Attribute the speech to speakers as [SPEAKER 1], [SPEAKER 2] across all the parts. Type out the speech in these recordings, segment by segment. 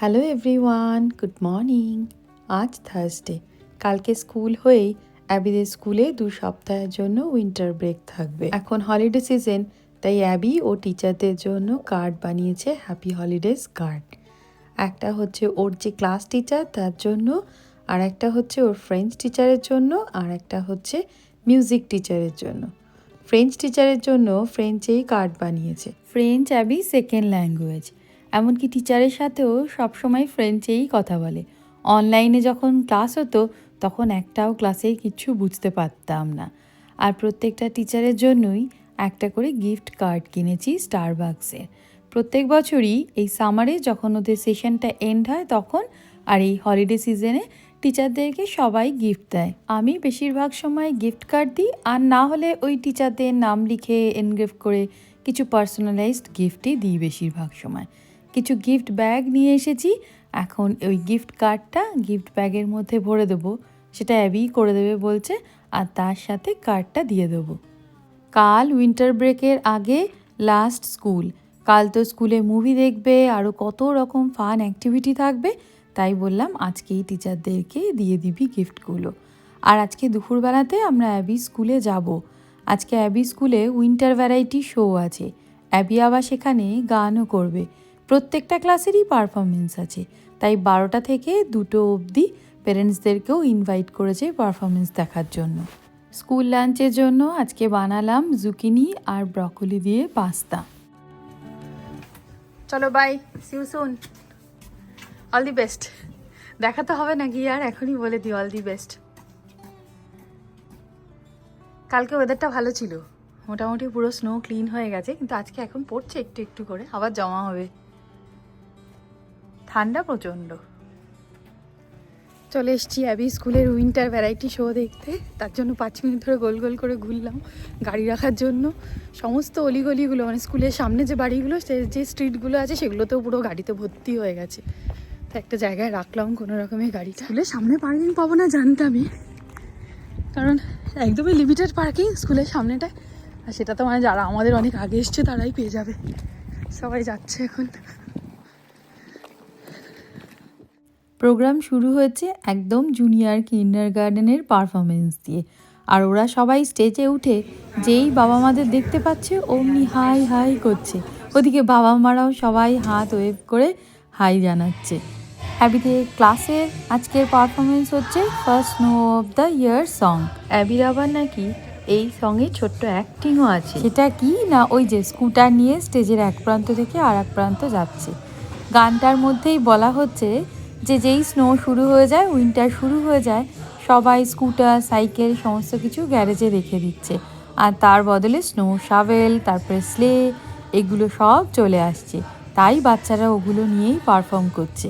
[SPEAKER 1] Hello everyone good morning আজ Thursday কালকে school হয়েই অ্যাবিদের স্কুলে দু সপ্তাহের জন্য উইন্টার ব্রেক থাকবে। এখন হলিডে সিজন তাই অ্যাবি ও টিচারদের জন্য কার্ড বানিয়েছে হ্যাপি হলিডেজ কার্ড একটা হচ্ছে ওর যে ক্লাস টিচার তার জন্য আর একটা হচ্ছে ওর ফ্রেঞ্চ টিচারের জন্য আর একটা হচ্ছে মিউজিক টিচারের জন্য। ফ্রেঞ্চ টিচারের জন্য ফ্রেঞ্চেই কার্ড বানিয়েছে। ফ্রেঞ্চ অ্যাবি সেকেন্ড ল্যাঙ্গুয়েজ এমনকি টিচারের সাথেও সবসময় ফ্রেঞ্চেই কথা বলে। অনলাইনে যখন ক্লাস হতো, তখন একটাও ক্লাসেই কিছু বুঝতে পারতাম না। আর প্রত্যেকটা টিচারের জন্যই একটা করে গিফট কার্ড কিনেছি স্টারবাক্সের প্রত্যেক বছরই এই সামারে যখন ওদের সেশনটা এন্ড হয়, তখন আর এই হলিডে সিজনে টিচারদেরকে সবাই গিফট দেয়। আমি বেশিরভাগ সময় গিফট কার্ড দিই, আর না হলে ওই টিচারদের নাম লিখে এনগ্রেভ করে কিছু পার্সোনালাইজড গিফটই দিই বেশিরভাগ সময়। কিছু গিফট ব্যাগ নিয়ে এসেছি। এখন ওই গিফট কার্ডটা গিফট ব্যাগের মধ্যে ভরে দেবো। সেটা অ্যাবি করে দেবে বলছে, আর তার সাথে কার্ডটা দিয়ে দেবো। কাল উইন্টার ব্রেকের আগে লাস্ট স্কুল কাল তো স্কুলে মুভি দেখবে আরও কত রকম ফান অ্যাক্টিভিটি থাকবে। তাই বললাম, আজকেই টিচারদেরকে দিয়ে দিবি গিফটগুলো আর আজকে দুপুরবেলাতে আমরা অ্যাবি স্কুলে যাব। আজকে অ্যাবি স্কুলে উইন্টার ভ্যারাইটি শো আছে। অ্যাবি আবার সেখানে গানও করবে। প্রত্যেকটা ক্লাসেরই পারফরমেন্স আছে। তাই বারোটা থেকে দুটো অবধি পেরেন্টসদেরকেও ইনভাইট করেছে পারফরমেন্স দেখার জন্য। স্কুল লাঞ্চের জন্য আজকে বানালাম জুকিনি আর ব্রকলি দিয়ে পাস্তা চলো bye see you soon all the best দেখা তো হবে না আর? এখনই বলে দিই অল দি বেস্ট কালকে ওয়েদারটা ভালো ছিল। মোটামুটি পুরো স্নো ক্লিন হয়ে গেছে, কিন্তু আজকে এখন পড়ছে একটু একটু করে, আবার জমা হবে। ঠান্ডা প্রচণ্ড। চলে এসেছি অ্যাবি স্কুলের উইন্টার ভ্যারাইটি শো দেখতে। তার জন্য পাঁচ মিনিট ধরে গোল গোল করে ঘুরলাম গাড়ি রাখার জন্য। সমস্ত অলিগলিগুলো মানে স্কুলের সামনে যে বাড়িগুলো, সে যে স্ট্রিটগুলো আছে, সেগুলোতেও পুরো গাড়িতে ভর্তি হয়ে গেছে। তো একটা জায়গায় রাখলাম কোনো রকমের গাড়িটা। স্কুলের সামনে পার্কিং পাবো না জানতামই কারণ একদমই লিমিটেড পার্কিং স্কুলের সামনেটায় আর সেটা তো মানে যারা আমাদের অনেক আগে এসছে, তারাই পেয়ে যাবে। সবাই যাচ্ছে এখন। প্রোগ্রাম শুরু হয়েছে একদম জুনিয়র কিন্ডার গার্ডেনের পারফরমেন্স দিয়ে। আর ওরা সবাই স্টেজে উঠে যেই বাবা মাদের দেখতে পাচ্ছে অমনি হাই হাই করছে। ওদিকে বাবা মারাও সবাই হাত ওয়েভ করে হাই জানাচ্ছে। অ্যাবিতে ক্লাসের আজকের পারফরমেন্স হচ্ছে first no of the year song অ্যাবির আবার নাকি এই সঙ্গে ছোট্ট অ্যাক্টিংও আছে। সেটা কি না ওই যে স্কুটার নিয়ে স্টেজের এক প্রান্ত থেকে আর এক প্রান্ত যাচ্ছে। গানটার মধ্যেই বলা হচ্ছে যে যেই স্নো শুরু হয়ে যায় উইন্টার শুরু হয়ে যায়, সবাই স্কুটার সাইকেল সমস্ত কিছু গ্যারেজে রেখে দিচ্ছে। আর তার বদলে স্নো শাভেল তারপরে স্লে এগুলো সব চলে আসছে। তাই বাচ্চারা ওগুলো নিয়েই পারফর্ম করছে।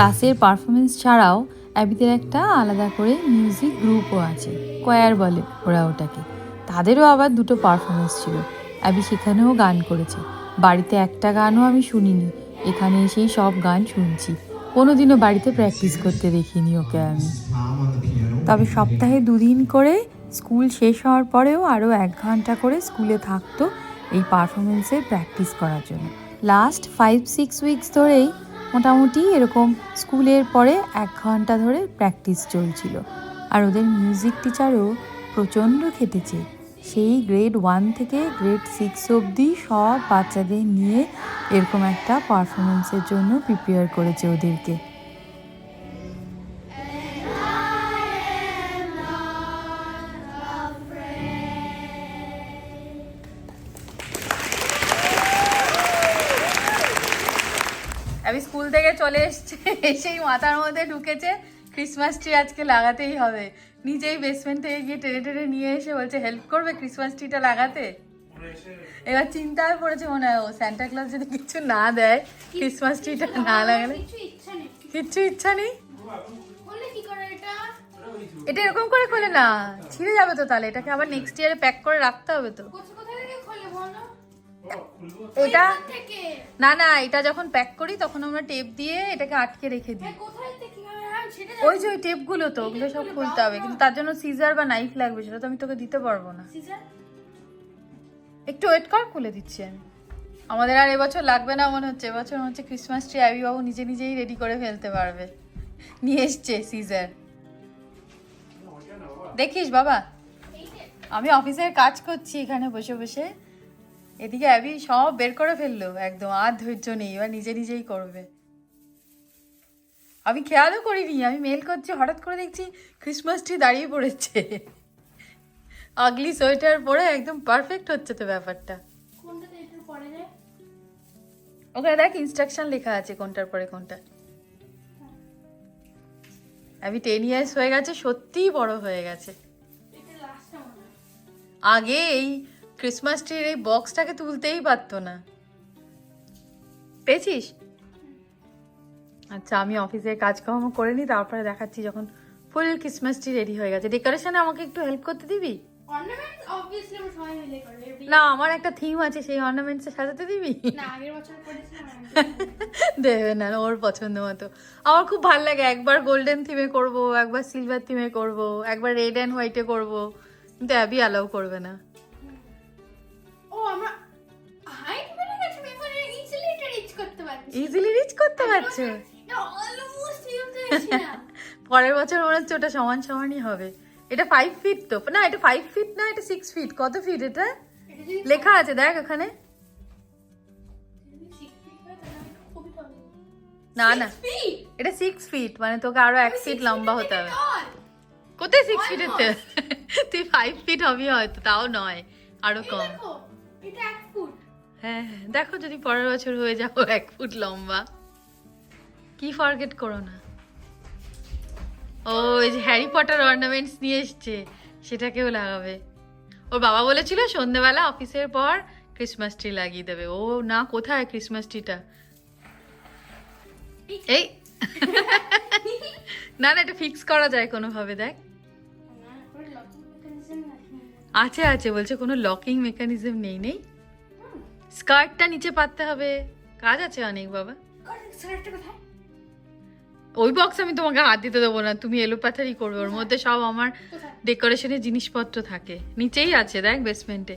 [SPEAKER 1] ক্লাসের পারফরমেন্স ছাড়াও অ্যাবিদের একটা আলাদা করে মিউজিক গ্রুপও আছে কয়ার বলে ওরা ওটাকে। তাদেরও আবার দুটো পারফরমেন্স ছিল। অ্যাবি সেখানেও গান করেছে। বাড়িতে একটা গানও আমি শুনিনি। এখানে এসেই সব গান শুনছি। কোনোদিনও বাড়িতে প্র্যাকটিস করতে দেখিনি ওকে আমি। তবে সপ্তাহে দুদিন করে স্কুল শেষ হওয়ার পরেও আরও এক ঘণ্টা করে স্কুলে থাকতো এই পারফরমেন্সের প্র্যাকটিস করার জন্য। লাস্ট ফাইভ সিক্স উইকস ধরেই মোটামুটি এরকম স্কুলের পরে এক ঘণ্টা ধরে প্র্যাকটিস চলছিল। আর ওদের মিউজিক টিচারও প্রচণ্ড খেটেছে। সেই গ্রেড ওয়ান থেকে গ্রেড সিক্স অবধি সব বাচ্চাদের নিয়ে এরকম একটা পারফরমেন্সের জন্য প্রিপেয়ার করেছে ওদেরকে। চলে এসছে এসেই মাথার মধ্যে ঢুকেছে ক্রিসমাস ট্রি আজকে লাগাতেই হবে। নিজেই বেসমেন্ট থেকে গিয়ে টেনে টেনে নিয়ে এসে বলছে হেল্প করবে ক্রিসমাস ট্রিটা লাগাতে? এবার চিন্তায় পড়েছে মনে হয় ও স্যান্টা ক্লাস যদি কিছু না দেয় ক্রিসমাস ট্রিটা না লাগালে। কিচ্ছু ইচ্ছা নেই?
[SPEAKER 2] এটা?
[SPEAKER 1] এরকম করে খোলে না ছিঁড়ে যাবে তো তাহলে এটাকে আবার নেক্সট ইয়ারে প্যাক করে রাখতে হবে তো। এটা? না না এটা যখন প্যাক করি তখন আমরা টেপ দিয়ে এটাকে আটকে রেখে দিই।
[SPEAKER 2] হ্যাঁ,
[SPEAKER 1] ওই যে ওই টেপগুলো তো ওগুলো সব খুলতে হবে। কিন্তু তার জন্য সিজার বা নাইফ লাগবে সেটা তো আমি তোকে দিতে পারব না। একটু ওয়েট কর খুলে দিচ্ছি আমি। আমাদের আর এবছর লাগবে না মনে হচ্ছে। এবছর হচ্ছে ক্রিসমাস ট্রি আবি বাবু নিজে নিজেই রেডি করে ফেলতে পারবে। নিয়ে এসছে সিজার দেখিস বাবা। আমি অফিসের কাজ করছি এখানে বসে বসে। এদিকে অ্যাবি সব বের করে ফেলল একদম আর ধৈর্য নেই এবার নিজে নিজেই করবে। আমি খেয়ালও করিনি আমি মেল করছি হঠাৎ করে দেখছি ক্রিসমাস ট্রি দাঁড়িয়ে পড়েছে। আগলি সোয়েটার পরে একদম পারফেক্ট হচ্ছে তো ব্যাপারটা। ওখানে দেখ ইনস্ট্রাকশন লেখা আছে কোনটার পরে কোনটা। আমি টেন ইয়ার্স হয়ে গেছে সত্যিই বড় হয়ে গেছে। আগে এই ক্রিসমাস ট্রির এই বক্সটাকে তুলতেই পারতো না। পেয়েছিস? আচ্ছা আমি অফিসের কাজকর্ম করে নিই তারপরে দেখাচ্ছি যখন ফুল ক্রিসমাস ট্রি রেডি হয়ে গেছে। ডেকোরেশনে আমাকে একটু হেল্প করতে দিবি? না আমার একটা থিম আছে সেই অর্নামেন্টসে সাজাতে দিবি? দেবে না ওর পছন্দ মতো। আমার খুব ভালো লাগে একবার গোল্ডেন থিমে করব একবার সিলভার থিমে করব একবার রেড অ্যান্ড হোয়াইটে করব। কিন্তু অ্যাবি অ্যালাউ করবে না।
[SPEAKER 2] ও আমরা হাইট বেড়ে গেছে এবার ইজিলি রিচ করতে পারছি।
[SPEAKER 1] ইজিলি রিচ করতে পারছ?
[SPEAKER 2] এটা অলমোস্ট ইউজ করেছিলাম
[SPEAKER 1] পরের বছর মনে হচ্ছে ওটা সমান সমানই হবে। এটা ফাইভ ফিট তো। না এটা ফাইভ ফিট না এটা সিক্স ফিট কত ফিট এটা? লেখা আছে দেখ ওখানে। না না। এটা সিক্স ফিট মানে তোকে আরও এক ফিট লম্বা হতে হবে। কোথায় সিক্স ফিটের তুই? ফাইভ ফিট হবি হয়তো তাও নয়।
[SPEAKER 2] আরও
[SPEAKER 1] কম।
[SPEAKER 2] এটা এক ফুট।
[SPEAKER 1] হ্যাঁ হ্যাঁ দেখো যদি পরের বছর হয়ে যাও এক ফুট লম্বা। কি ফরগেট করো না। ও এই যে হ্যারি পটার অর্নামেন্টস নিয়ে এসছে সেটাকেও লাগাবে। ওর বাবা বলেছিল সন্ধেবেলা অফিসের পর ক্রিসমাস ট্রি লাগিয়ে দেবে। ও না কোথায় ক্রিসমাস ট্রিটা এই না না এটা ফিক্স করা যায় কোনোভাবে দেখ।
[SPEAKER 2] আছে
[SPEAKER 1] আছে, বলছে কোনো লকিং মেকানিজম নেই নেই? স্কার্টটা নিচে পাততে হবে। কাজ আছে অনেক, বাবা। ওই বক্স আমি তোমাকে হাত দিতে দেবো না, তুমি এলোপ্যাথারি করবে। ওর মধ্যে সব আমার ডেকোরেশনের জিনিসপত্র থাকে। নিচেই আছে, দেখ বেসমেন্টে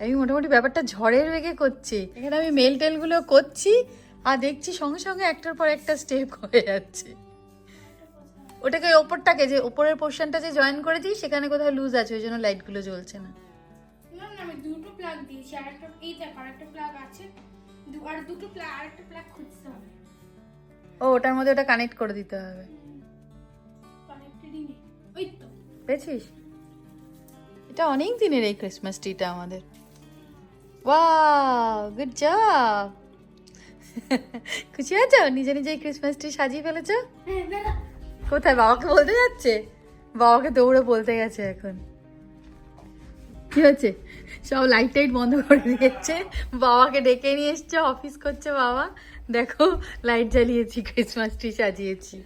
[SPEAKER 1] আমি মোটামুটি ব্যাপারটা ঝড়ের বেগে করছি। এখানে আমি মেল টেলগুলো করছি, আর দেখছি সঙ্গে সঙ্গে একটার পর একটা স্টেপ হয়ে যাচ্ছে। ওটাকে ওপরটাকে যে ওপরের পোর্শনটা যে জয়েন করে করেছি সেখানে কোথাও লুজ আছে ওই জন্য লাইটগুলো জ্বলছে না।
[SPEAKER 2] না না আমি দুটো প্লাগ দিয়েছি আর একটা এই দেখ আর একটা প্লাগ আছে। আর দুটো প্লাগ আর একটা প্লাগ খুঁজতে হবে।
[SPEAKER 1] ও ওটার মধ্যে ওটা কানেক্ট করে দিতে হবে।
[SPEAKER 2] কানেক্টেডই নেই। ওই তো।
[SPEAKER 1] পেয়েছিস? এটা অনেক দিনের এই ক্রিসমাস ট্রিটা আমাদের। ওয়াও গুড জব খুশি আছো? নিজে নিজে ক্রিসমাস ট্রি সাজিয়ে ফেলেছো?
[SPEAKER 2] হ্যাঁ দাদা
[SPEAKER 1] কোথায়? বাবাকে বলতে যাচ্ছে? বাবাকে দৌড়ে বলতে গেছে এখন। কি হচ্ছে? সব লাইট টাইট বন্ধ করে দিয়েছে। বাবাকে ডেকে নিয়ে এসছে অফিস করছে বাবা। দেখো লাইট জ্বালিয়েছি ক্রিসমাস ট্রি সাজিয়েছি।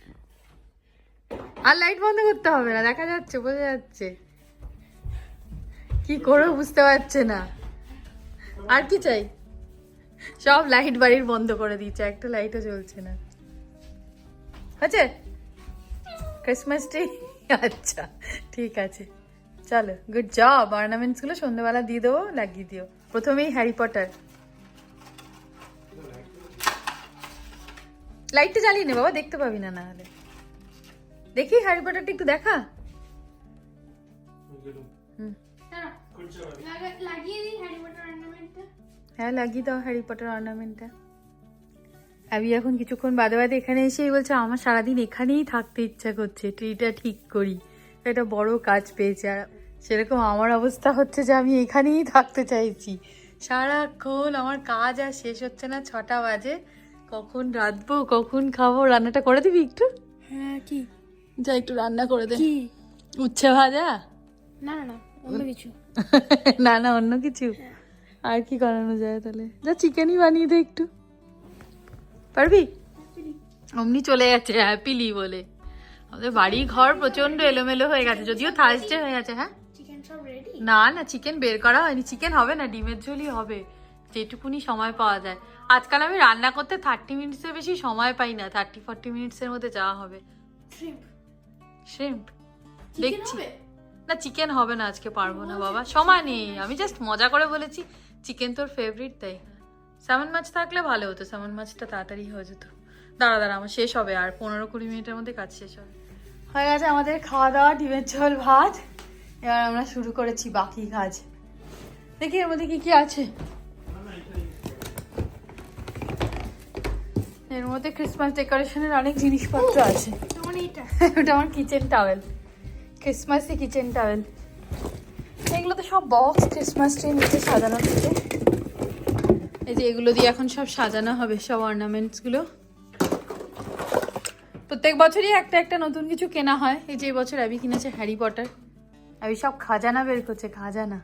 [SPEAKER 1] আর লাইট বন্ধ করতে হবে না, দেখা যাচ্ছে, বোঝা যাচ্ছে। কি করো বুঝতে পারছে না। আর কি চাই? সব লাইট বাড়ির বন্ধ করে দিয়েছে, একটা লাইটও জ্বলছে না। হচ্ছে? ক্রিসমাস ট্রি আচ্ছা ঠিক আছে। চলো গুড জব অর্নামেন্টসগুলো সন্ধ্যেবেলা দিয়ে দেবো লাগিয়ে দিও। প্রথমেই হ্যারি পটার লাইটটা জ্বালিয়ে নে বাবা দেখতে পাবি না না হলে। দেখি হ্যারি পটারটা একটু দেখা। হ্যাঁ লাগিয়ে দাও হ্যারি পটার অর্নামেন্টটা আমি এখন কিছুক্ষণ বাদে বাদে এখানে এসেই বলছে আমার সারাদিন এখানেই থাকতে ইচ্ছা করছে ট্রিটা ঠিক করি। একটা বড় কাজ পেয়েছে। আর সেরকম আমার অবস্থা হচ্ছে যে আমি এখানেই থাকতে চাইছি। সারাক্ষণ আমার কাজ আর শেষ হচ্ছে না ছটা বাজে। কখন রাঁধবো কখন খাব রান্নাটা করে দিবি একটু?
[SPEAKER 2] হ্যাঁ কি?
[SPEAKER 1] যা একটু রান্না করে দে।
[SPEAKER 2] কি?
[SPEAKER 1] উচ্ছে ভাজা?
[SPEAKER 2] না না না অন্য কিছু।
[SPEAKER 1] না না অন্য কিছু। আর কি করানো যায় তাহলে? যা চিকেনই বানিয়ে দে একটু। পারবি? অমনি চলে গেছে হ্যাপিলি বলে। আমাদের বাড়ি ঘর প্রচণ্ড এলোমেলো হয়ে গেছে যদিও থার্সডে হয়ে গেছে হ্যাঁ? না না চিকেন বের করা হয়নি চিকেন হবে না ডিমের ঝোলই হবে। যেটুকুনি সময় পাওয়া যায়। আজকাল আমি রান্না করতে থার্টি মিনিটসের বেশি সময় পাই না থার্টি ফর্টি মিনিটসের মধ্যে যাওয়া হবে. শ্রিম্প দেখছি। না চিকেন হবে না আজকে পারব না বাবা। সময় নেই আমি জাস্ট মজা করে বলেছি চিকেন তোর ফেভারিট তাই। স্যামন মাছ থাকলে ভালো হতো স্যামন মাছটা তাড়াতাড়ি হয়ে যেত। দাঁড়া দাঁড়া আমার শেষ হবে আর পনেরো কুড়ি মিনিটের মধ্যে কাজ শেষ হবে। হয়ে গেছে আমাদের খাওয়া দাওয়া ডিমের ঝোল ভাত। এবার আমরা শুরু করেছি বাকি কাজ। দেখি এর মধ্যে কি কি আছে। এর মধ্যে ক্রিসমাস ডেকোরেশনের অনেক জিনিসপত্র আছে। ওটা আমার kitchen towel Christmassy kitchen towel এগুলো তো সব বক্স ক্রিসমাস ট্রি নিচে সাজানো থাকে। এই যে এগুলো দিয়ে এখন সব সাজানো হবে সব অর্নামেন্টসগুলো প্রত্যেক বছরই একটা একটা নতুন কিছু কেনা হয়। এই যে বছর অ্যাবি কিনেছে হ্যারি পটার অ্যাবি সব খাজানা বের করছে খাজানা।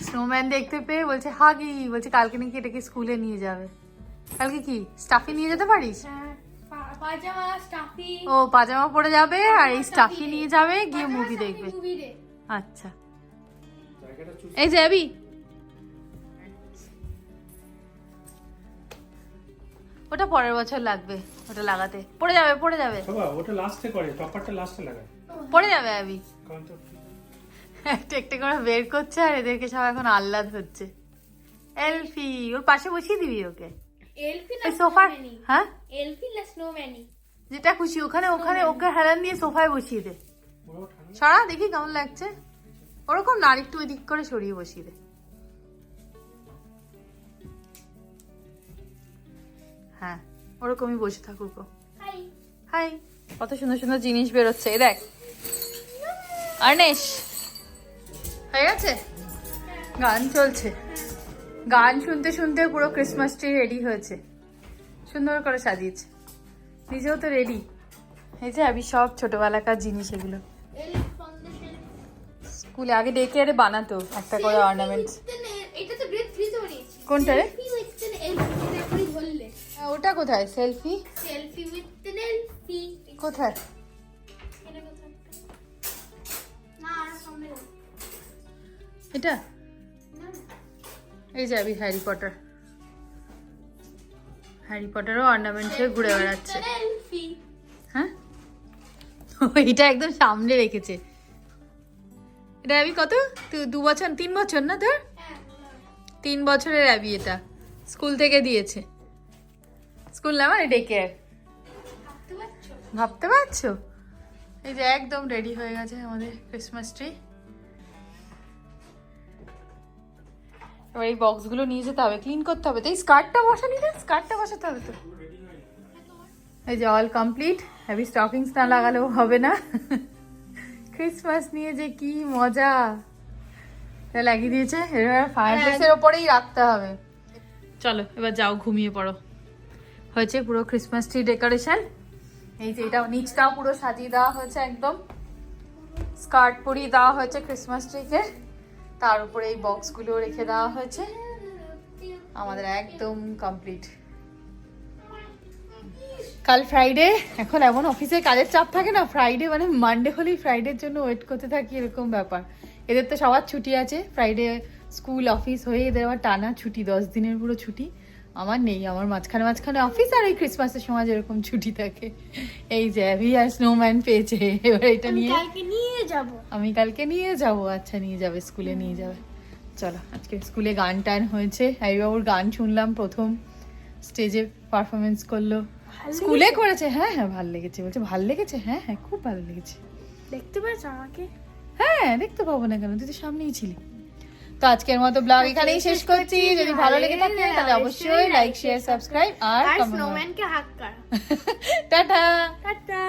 [SPEAKER 1] স্নোম্যান দেখতে পেয়ে বলছে হাগি। বলছে কালকে নাকি এটাকে স্কুলে নিয়ে যাবে। কালকে কি? স্টাফি নিয়ে যেতে পারিস?
[SPEAKER 2] হ্যাঁ পা- পাজামা স্টাফি
[SPEAKER 1] ও পাজামা পরে যাবে আর এই স্টাফি নিয়ে যাবে গিয়ে মুভি দেখবে। আচ্ছা। এই যে অ্যাবি ওটা পরের বছর লাগবে ওটা লাগাতে। পড়ে যাবে পড়ে যাবে।
[SPEAKER 3] বাবা ওটা লাস্টে করে টপারটা লাস্টে লাগায়।
[SPEAKER 1] পড়ে যাবে
[SPEAKER 3] তো
[SPEAKER 1] একটা একটা করে বের করছে আর এদেরকে সব এখন আহ্লাদ হচ্ছে। এলফি ওর পাশে বসিয়ে দিবি ওকে?
[SPEAKER 2] এলফি না
[SPEAKER 1] ওই সোফার হ্যাঁ?
[SPEAKER 2] এলফি না স্নোম্যানি
[SPEAKER 1] যেটা খুশি ওখানে ওখানে ওকে হেলান দিয়ে সোফায় বসিয়ে দে। সরা দেখি কেমন লাগছে। ওরকম না একটু ওই দিক করে সরিয়ে বসিয়ে দে। হ্যাঁ ওরকমই বসে থাকুক
[SPEAKER 2] হাই।
[SPEAKER 1] কত সুন্দর সুন্দর জিনিস বেরোচ্ছে এই দেখ। অর্ণেশ হয়ে গেছে? গান চলছে। গান শুনতে শুনতে পুরো ক্রিসমাস ট্রি রেডি হয়েছে। সুন্দর করে সাজিয়েছে। নিজেও তো রেডি এই যে আমি সব ছোটবেলাকার জিনিস এগুলো। স্কুলে আগে ডে কেয়ারে বানাতো একটা করে অর্নামেন্টস
[SPEAKER 2] এটা তো গ্রেড 3 তে বানিয়েছি
[SPEAKER 1] কোনটা রে? ওটা কোথায়? Selfie
[SPEAKER 2] selfie with an elfie
[SPEAKER 1] কোথায়?
[SPEAKER 2] এটা।
[SPEAKER 1] এই যাবি হ্যারি পটার হ্যারি পটারও অর্নামেন্টসে ঘুরে বেড়াচ্ছে। হ্যাঁ? এটা একদম সামনে রেখেছে। এটা অ্যাবি কত? দু বছর তিন বছর না তোর?
[SPEAKER 2] হ্যাঁ
[SPEAKER 1] তিন বছরের অ্যাবি এটা। স্কুল থেকে দিয়েছে। স্কুল না মানে ডে
[SPEAKER 2] ভাবতে পারছ?
[SPEAKER 1] এই যে একদম রেডি হয়ে গেছে আমাদের ক্রিসমাস ট্রি এবার এই বক্সগুলো নিয়ে যেতে হবে ক্লিন করতে হবে। তো এই স্কার্টটা বসালি না? স্কার্টটা বসাতে হবে তো? এই যে অল কমপ্লিট হ্যাভি স্টকিংস না লাগালেও হবে না। ক্রিসমাস নিয়ে যে কি মজা। লাগিয়ে দিয়েছে। এবার ফায়ার প্লেসের ওপরেই রাখতে হবে। চলো, এবার যাও, ঘুমিয়ে পড়ো। হয়েছে পুরো ক্রিসমাস ট্রি ডেকোরেশন এই যে এটা নিচটাও পুরো সাজিয়ে দেওয়া হয়েছে একদম। স্কার্ট পরিয়ে দেওয়া হয়েছে ক্রিসমাস ট্রিকে তার উপরে এই বক্সগুলো রেখে দেওয়া হয়েছে। আমাদের একদম কমপ্লিট কাল ফ্রাইডে এখন এমন অফিসে কাজের চাপ থাকে না ফ্রাইডে মানে মানডে হলেই ফ্রাইডের জন্য ওয়েট করতে থাকি, এরকম ব্যাপার। এদের তো সবার ছুটি আছে ফ্রাইডে স্কুল অফিস হয়ে এদের আবার টানা ছুটি, দশ দিনের পুরো ছুটি। আমার নেই আমার মাঝখানে মাঝখানে অফিস আর ওই ক্রিসমাসের সময় যেরকম ছুটি থাকে। এই যে অ্যাভি আর স্নোম্যান পেয়েছে এবার এটা নিয়ে।
[SPEAKER 2] কালকে নিয়ে যাব।
[SPEAKER 1] আমি কালকে নিয়ে যাব আচ্ছা নিয়ে যাবে স্কুলে নিয়ে যাবে। চলো আজকে স্কুলে গান টান হয়েছে। বাবুর গান শুনলাম প্রথম। স্টেজে পারফরমেন্স করল। স্কুলে করেছে হ্যাঁ হ্যাঁ ভালো লেগেছে। বলছে ভালো লেগেছে? হ্যাঁ হ্যাঁ খুব ভালো লেগেছে।
[SPEAKER 2] দেখতে পেয়েছ আমাকে?
[SPEAKER 1] হ্যাঁ দেখতে পাবো না কেন তুই তো সামনেই ছিলি। তো আজকের মতো ব্লগ এখানেই শেষ করছি। যদি ভালো লেগে থাকে তাহলে অবশ্যই লাইক শেয়ার সাবস্ক্রাইব আর
[SPEAKER 2] আর
[SPEAKER 1] কমেন্ট
[SPEAKER 2] স্নোম্যানকে হাত করা।
[SPEAKER 1] টাটা।
[SPEAKER 2] টাটা।